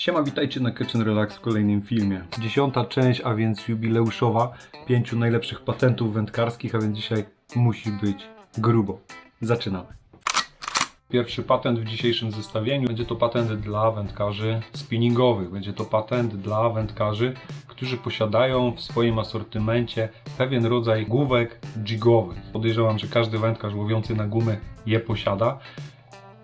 Siema, witajcie na Kitchen Relax w kolejnym filmie. Dziesiąta część, a więc jubileuszowa, pięciu najlepszych patentów wędkarskich, a więc dzisiaj musi być grubo. Zaczynamy. Pierwszy patent w dzisiejszym zestawieniu będzie to patent dla wędkarzy spinningowych. Będzie to patent dla wędkarzy, którzy posiadają w swoim asortymencie pewien rodzaj główek jigowych. Podejrzewam, że każdy wędkarz łowiący na gumy je posiada.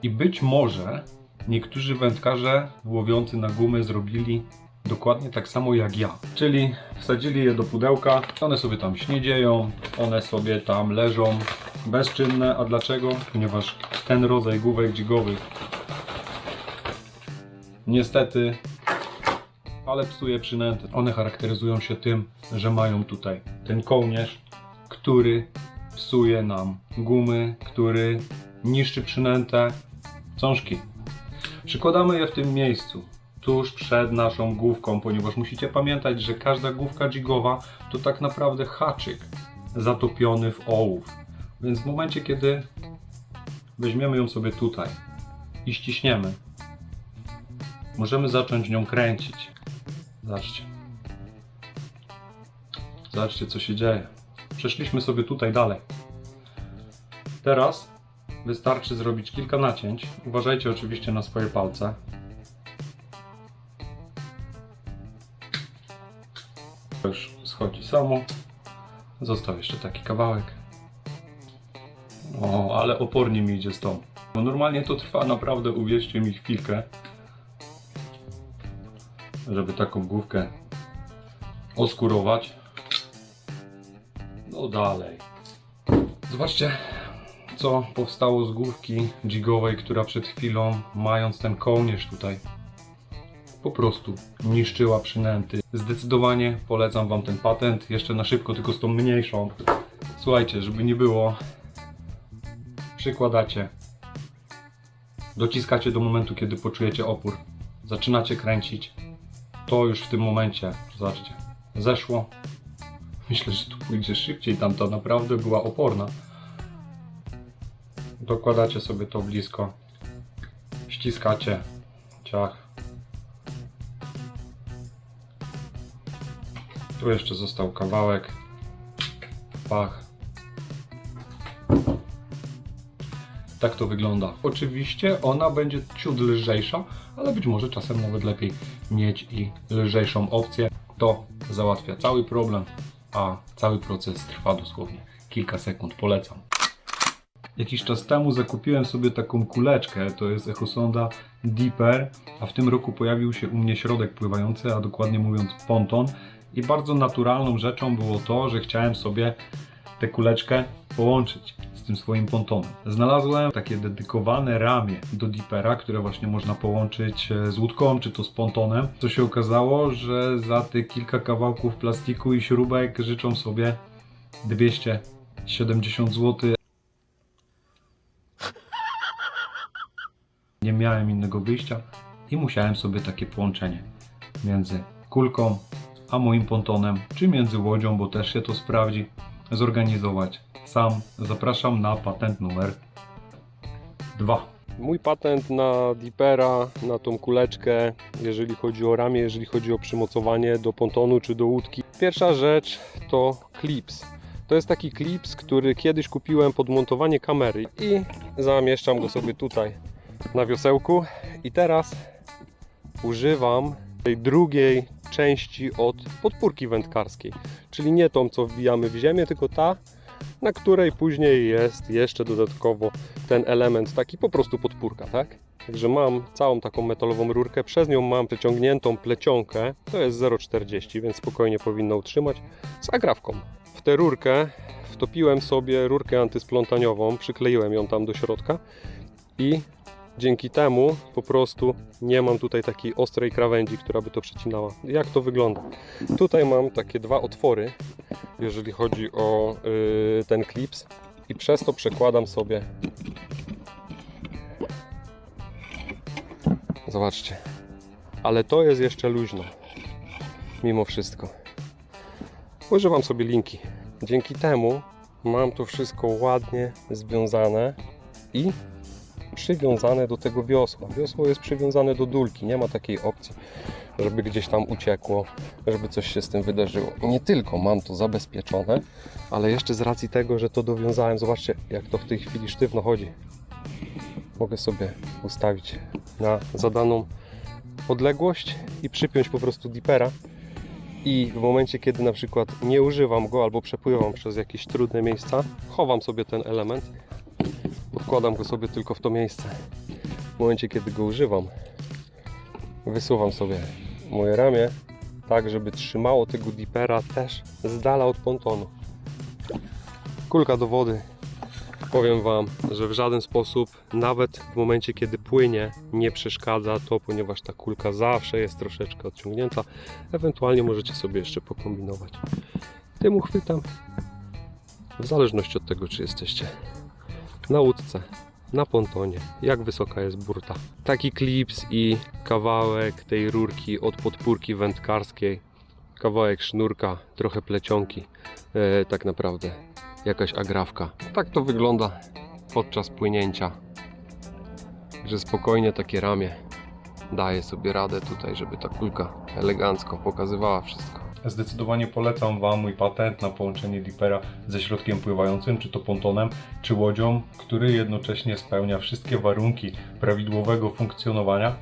I być może niektórzy wędkarze łowiący na gumy zrobili dokładnie tak samo jak ja. Czyli wsadzili je do pudełka, one sobie tam śniedzieją, one sobie tam leżą bezczynne. A dlaczego? Ponieważ ten rodzaj główek dźwigowych niestety ale psuje przynęty. One charakteryzują się tym, że mają tutaj ten kołnierz, który psuje nam gumy, który niszczy przynętę, cążki. Przykładamy je w tym miejscu, tuż przed naszą główką, ponieważ musicie pamiętać, że każda główka jigowa to tak naprawdę haczyk zatopiony w ołów. Więc w momencie, kiedy weźmiemy ją sobie tutaj i ściśniemy, możemy zacząć nią kręcić. Zobaczcie. Zobaczcie, co się dzieje. Przeszliśmy sobie tutaj dalej. Teraz wystarczy zrobić kilka nacięć. Uważajcie oczywiście na swoje palce. Już schodzi samo. Został jeszcze taki kawałek. O, ale opornie mi idzie stąd. Bo normalnie to trwa naprawdę, uwierzcie mi, chwilkę, żeby taką główkę oskurować. No dalej. Zobaczcie, co powstało z główki jigowej, która przed chwilą, mając ten kołnierz tutaj, po prostu niszczyła przynęty. Zdecydowanie polecam Wam ten patent. Jeszcze na szybko, tylko z tą mniejszą. Słuchajcie, żeby nie było, przykładacie, dociskacie do momentu, kiedy poczujecie opór, zaczynacie kręcić. To już w tym momencie, zobaczcie, zeszło. Myślę, że tu pójdzie szybciej, tamta naprawdę była oporna. Dokładacie sobie to blisko, ściskacie, ciach. Tu jeszcze został kawałek, pach. Tak to wygląda. Oczywiście ona będzie ciut lżejsza, ale być może czasem nawet lepiej mieć i lżejszą opcję. To załatwia cały problem, a cały proces trwa dosłownie kilka sekund. Polecam. Jakiś czas temu zakupiłem sobie taką kuleczkę, to jest Echosonda Deeper, a w tym roku pojawił się u mnie środek pływający, a dokładnie mówiąc ponton. I bardzo naturalną rzeczą było to, że chciałem sobie tę kuleczkę połączyć z tym swoim pontonem. Znalazłem takie dedykowane ramię do Deepera, które właśnie można połączyć e, z łódką czy to z pontonem. Co się okazało, że za te kilka kawałków plastiku i śrubek życzą sobie 270 zł. Nie miałem innego wyjścia i musiałem sobie takie połączenie między kulką a moim pontonem, czy między łodzią, bo też się to sprawdzi, zorganizować sam. Zapraszam na patent numer 2. Mój patent na Deepera, na tą kuleczkę, jeżeli chodzi o ramię, jeżeli chodzi o przymocowanie do pontonu czy do łódki. Pierwsza rzecz to klips. To jest taki klips, który kiedyś kupiłem pod montowanie kamery i zamieszczam go sobie tutaj na wiosełku. I teraz używam tej drugiej części od podpórki wędkarskiej, czyli nie tą, co wbijamy w ziemię, tylko ta, na której później jest jeszcze dodatkowo ten element, taki po prostu podpórka, tak? Także mam całą taką metalową rurkę, przez nią mam przeciągniętą plecionkę, to jest 0,40, więc spokojnie powinno utrzymać, z agrawką. W tę rurkę wtopiłem sobie rurkę antysplątaniową, przykleiłem ją tam do środka i dzięki temu po prostu nie mam tutaj takiej ostrej krawędzi, która by to przecinała. Jak to wygląda? Tutaj mam takie dwa otwory, jeżeli chodzi o yy, ten klips i przez to przekładam sobie zobaczcie ale to jest jeszcze luźno mimo wszystko używam sobie linki dzięki temu mam to wszystko ładnie związane i przywiązane do tego wiosła. Wiosło jest przywiązane do dulki, nie ma takiej opcji, żeby gdzieś tam uciekło, żeby coś się z tym wydarzyło. Nie tylko mam to zabezpieczone, ale jeszcze z racji tego, że to dowiązałem, zobaczcie jak to w tej chwili sztywno chodzi. Mogę sobie ustawić na zadaną odległość i przypiąć po prostu dipera i w momencie, kiedy na przykład nie używam go albo przepływam przez jakieś trudne miejsca, chowam sobie ten element, podkładam go sobie tylko w to miejsce. W momencie, kiedy go używam, wysuwam sobie moje ramię, tak żeby trzymało tego dipera też z dala od pontonu. Kulka do wody. Powiem Wam, że w żaden sposób, nawet w momencie, kiedy płynie, nie przeszkadza to, ponieważ ta kulka zawsze jest troszeczkę odciągnięta. Ewentualnie możecie sobie jeszcze pokombinować. Tym uchwytam, w zależności od tego, czy jesteście na łódce, na pontonie, jak wysoka jest burta. Taki klips i kawałek tej rurki od podpórki wędkarskiej, kawałek sznurka, trochę plecionki, e, tak naprawdę jakaś agrawka. Tak to wygląda podczas płynięcia, że spokojnie takie ramię daje sobie radę tutaj, żeby ta kulka elegancko pokazywała wszystko. Zdecydowanie polecam Wam mój patent na połączenie dipera ze środkiem pływającym, czy to pontonem, czy łodzią, który jednocześnie spełnia wszystkie warunki prawidłowego funkcjonowania,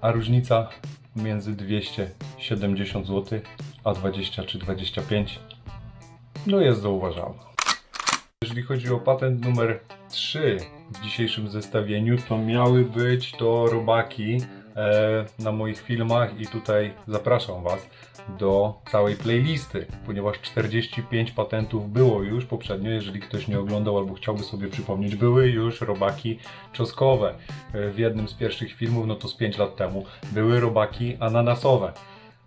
a różnica między 270 zł a 20 czy 25 no jest zauważalna. Jeżeli chodzi o patent numer 3 w dzisiejszym zestawieniu, to miały być to robaki na moich filmach i tutaj zapraszam Was do całej playlisty, ponieważ 45 patentów było już poprzednio, jeżeli ktoś nie oglądał albo chciałby sobie przypomnieć, były już robaki czoskowe. E, W jednym z pierwszych filmów, no to z 5 lat temu, były robaki ananasowe.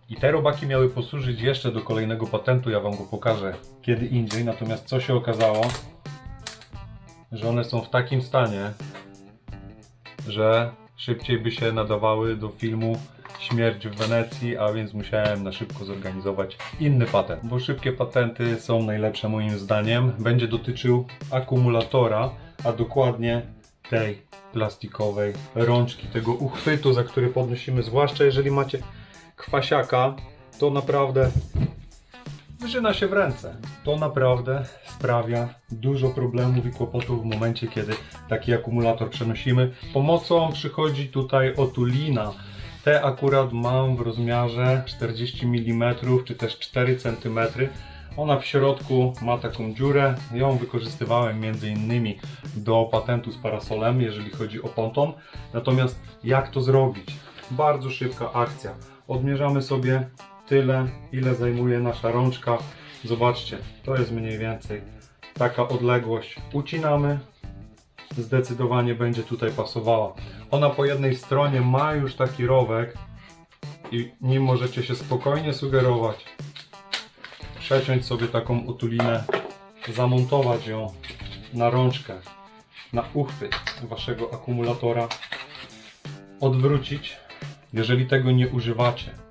I te robaki miały posłużyć jeszcze do kolejnego patentu, ja Wam go pokażę kiedy indziej, natomiast co się okazało, że one są w takim stanie, że szybciej by się nadawały do filmu Śmierć w Wenecji, a więc musiałem na szybko zorganizować inny patent. Bo szybkie patenty są najlepsze moim zdaniem. Będzie dotyczył akumulatora, a dokładnie tej plastikowej rączki, tego uchwytu, za który podnosimy, zwłaszcza jeżeli macie kwasiaka, to naprawdę wyżyna się w ręce. To naprawdę sprawia dużo problemów i kłopotów w momencie, kiedy taki akumulator przenosimy. Pomocą przychodzi tutaj otulina. Te akurat mam w rozmiarze 40 mm czy też 4 cm. Ona w środku ma taką dziurę. Ją wykorzystywałem między innymi do patentu z parasolem, jeżeli chodzi o ponton. Natomiast jak to zrobić? Bardzo szybka akcja. Odmierzamy sobie tyle, ile zajmuje nasza rączka. Zobaczcie, to jest mniej więcej taka odległość. Ucinamy, zdecydowanie będzie tutaj pasowała. Ona po jednej stronie ma już taki rowek i nim możecie się spokojnie sugerować, przeciąć sobie taką utulinę, zamontować ją na rączkę, na uchwyt waszego akumulatora, odwrócić. Jeżeli tego nie używacie,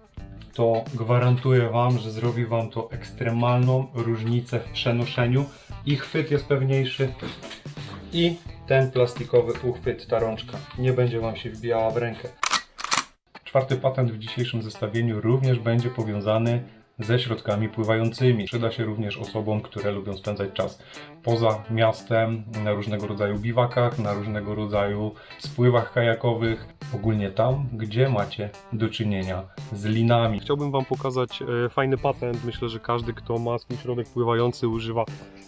to gwarantuję Wam, że zrobi Wam to ekstremalną różnicę w przenoszeniu i chwyt jest pewniejszy i ten plastikowy uchwyt, ta rączka nie będzie Wam się wbijała w rękę. Czwarty patent w dzisiejszym zestawieniu również będzie powiązany ze środkami pływającymi. Przyda się również osobom, które lubią spędzać czas poza miastem, na różnego rodzaju biwakach, na różnego rodzaju spływach kajakowych, ogólnie tam, gdzie macie do czynienia z linami. Chciałbym Wam pokazać e, fajny patent. Myślę, że każdy, kto ma swój środek pływający, używa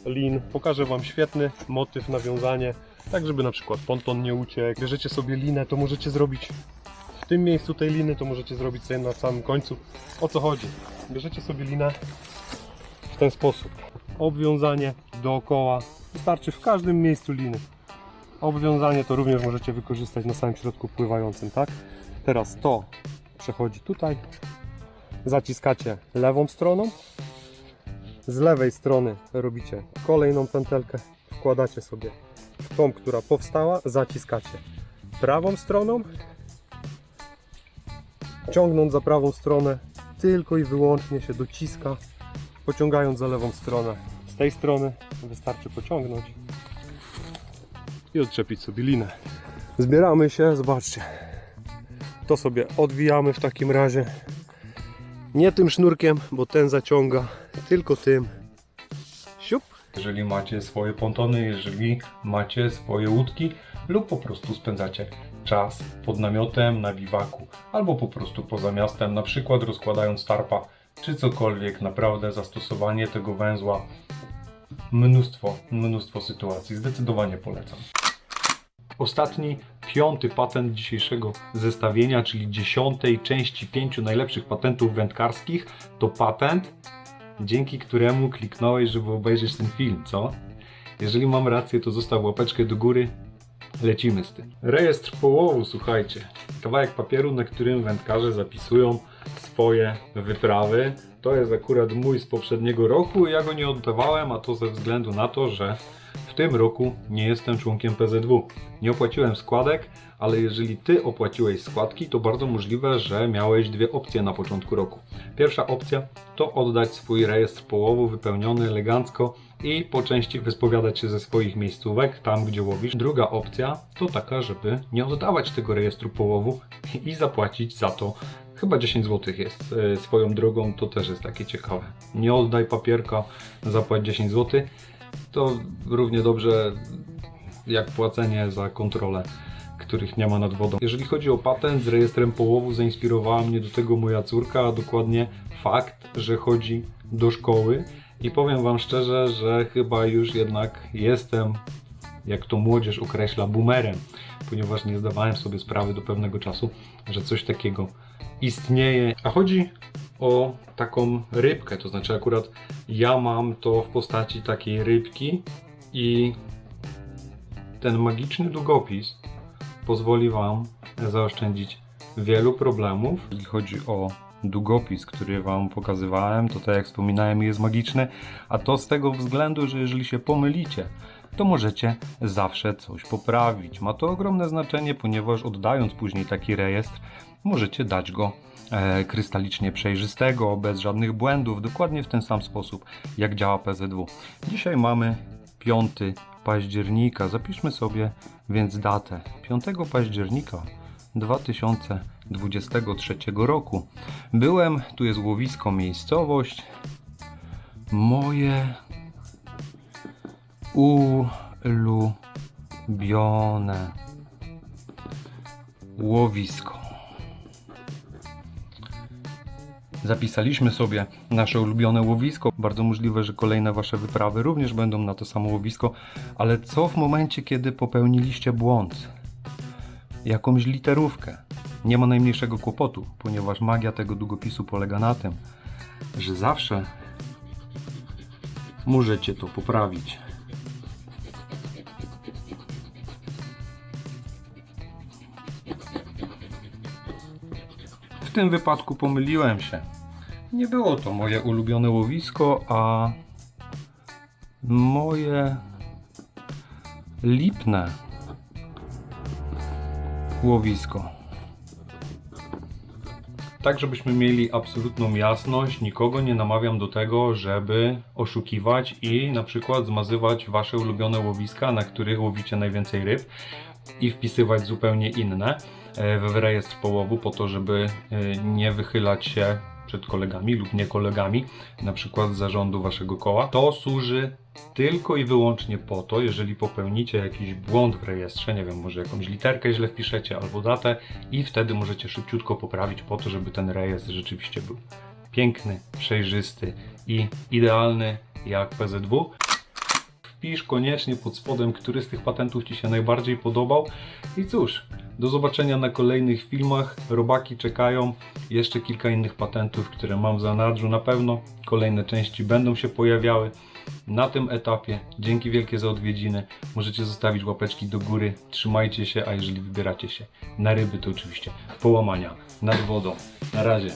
lin. Pokażę Wam świetny motyw, nawiązanie, tak żeby na przykład ponton nie uciekł. Bierzecie sobie linę, to możecie zrobić w tym miejscu tej liny, to możecie zrobić sobie na samym końcu. O co chodzi? Bierzecie sobie linę w ten sposób. Obwiązanie dookoła. Wystarczy w każdym miejscu liny. Obwiązanie to również możecie wykorzystać na samym środku pływającym, tak? Teraz to przechodzi tutaj. Zaciskacie lewą stroną. Z lewej strony robicie kolejną pętelkę. Wkładacie sobie w tą, która powstała. Zaciskacie prawą stroną. Ciągnąc za prawą stronę, tylko i wyłącznie się dociska, pociągając za lewą stronę. Z tej strony wystarczy pociągnąć i odczepić sobie linę. Zbieramy się, zobaczcie. To sobie odwijamy w takim razie. Nie tym sznurkiem, bo ten zaciąga, tylko tym. Siup. Jeżeli macie swoje pontony, jeżeli macie swoje łódki lub po prostu spędzacie czas pod namiotem na biwaku albo po prostu poza miastem, na przykład rozkładając tarpa czy cokolwiek, naprawdę zastosowanie tego węzła mnóstwo, mnóstwo sytuacji. Zdecydowanie polecam. Ostatni, piąty patent dzisiejszego zestawienia, czyli dziesiątej części pięciu najlepszych patentów wędkarskich, to patent, dzięki któremu kliknąłeś, żeby obejrzeć ten film, co? Jeżeli mam rację, to zostaw łapeczkę do góry. Lecimy z tym. Rejestr połowu, słuchajcie. Kawałek papieru, na którym wędkarze zapisują swoje wyprawy. To jest akurat mój z poprzedniego roku. Ja go nie oddawałem, a to ze względu na to, że w tym roku nie jestem członkiem PZW. Nie opłaciłem składek, ale jeżeli ty opłaciłeś składki, to bardzo możliwe, że miałeś dwie opcje na początku roku. Pierwsza opcja to oddać swój rejestr połowu wypełniony elegancko i po części wyspowiadać się ze swoich miejscówek, tam gdzie łowisz. Druga opcja to taka, żeby nie oddawać tego rejestru połowu i zapłacić za to Chyba 10 zł jest e, swoją drogą, to też jest takie ciekawe. Nie oddaj papierka, zapłać 10 zł. To równie dobrze jak płacenie za kontrolę, których nie ma nad wodą. Jeżeli chodzi o patent z rejestrem połowu, zainspirowała mnie do tego moja córka, a dokładnie fakt, że chodzi do szkoły. I powiem Wam szczerze, że chyba już jednak jestem, jak to młodzież określa, boomerem, ponieważ nie zdawałem sobie sprawy do pewnego czasu, że coś takiego istnieje. A chodzi o taką rybkę, to znaczy akurat ja mam to w postaci takiej rybki i ten magiczny długopis pozwoli Wam zaoszczędzić wielu problemów. Jeśli chodzi o długopis, który Wam pokazywałem, to tak jak wspominałem jest magiczny, a to z tego względu, że jeżeli się pomylicie, to możecie zawsze coś poprawić. Ma to ogromne znaczenie, ponieważ oddając później taki rejestr, możecie dać go e, krystalicznie przejrzystego, bez żadnych błędów, dokładnie w ten sam sposób, jak działa PZW. Dzisiaj mamy 5 października. Zapiszmy sobie więc datę 5 października 2023 roku. Byłem, tu jest łowisko, miejscowość. Moje ulubione łowisko. Zapisaliśmy sobie nasze ulubione łowisko. Bardzo możliwe, że kolejne Wasze wyprawy również będą na to samo łowisko. Ale co w momencie, kiedy popełniliście błąd? Jakąś literówkę? Nie ma najmniejszego kłopotu, ponieważ magia tego długopisu polega na tym, że zawsze możecie to poprawić. W tym wypadku pomyliłem się. Nie było to moje ulubione łowisko, a moje lipne łowisko. Tak, żebyśmy mieli absolutną jasność, nikogo nie namawiam do tego, żeby oszukiwać i na przykład zmazywać wasze ulubione łowiska, na których łowicie najwięcej ryb i wpisywać zupełnie inne. E, w rejestr połowu po to, żeby e, nie wychylać się przed kolegami lub nie kolegami, na przykład z zarządu waszego koła. To służy tylko i wyłącznie po to, jeżeli popełnicie jakiś błąd w rejestrze, nie wiem, może jakąś literkę źle wpiszecie albo datę i wtedy możecie szybciutko poprawić po to, żeby ten rejestr rzeczywiście był piękny, przejrzysty i idealny jak PZW. Wpisz koniecznie pod spodem, który z tych patentów Ci się najbardziej podobał. I cóż, do zobaczenia na kolejnych filmach. Robaki czekają. Jeszcze kilka innych patentów, które mam w zanadrzu. Na pewno kolejne części będą się pojawiały. Na tym etapie dzięki wielkie za odwiedziny. Możecie zostawić łapeczki do góry. Trzymajcie się, a jeżeli wybieracie się na ryby, to oczywiście połamania nad wodą. Na razie.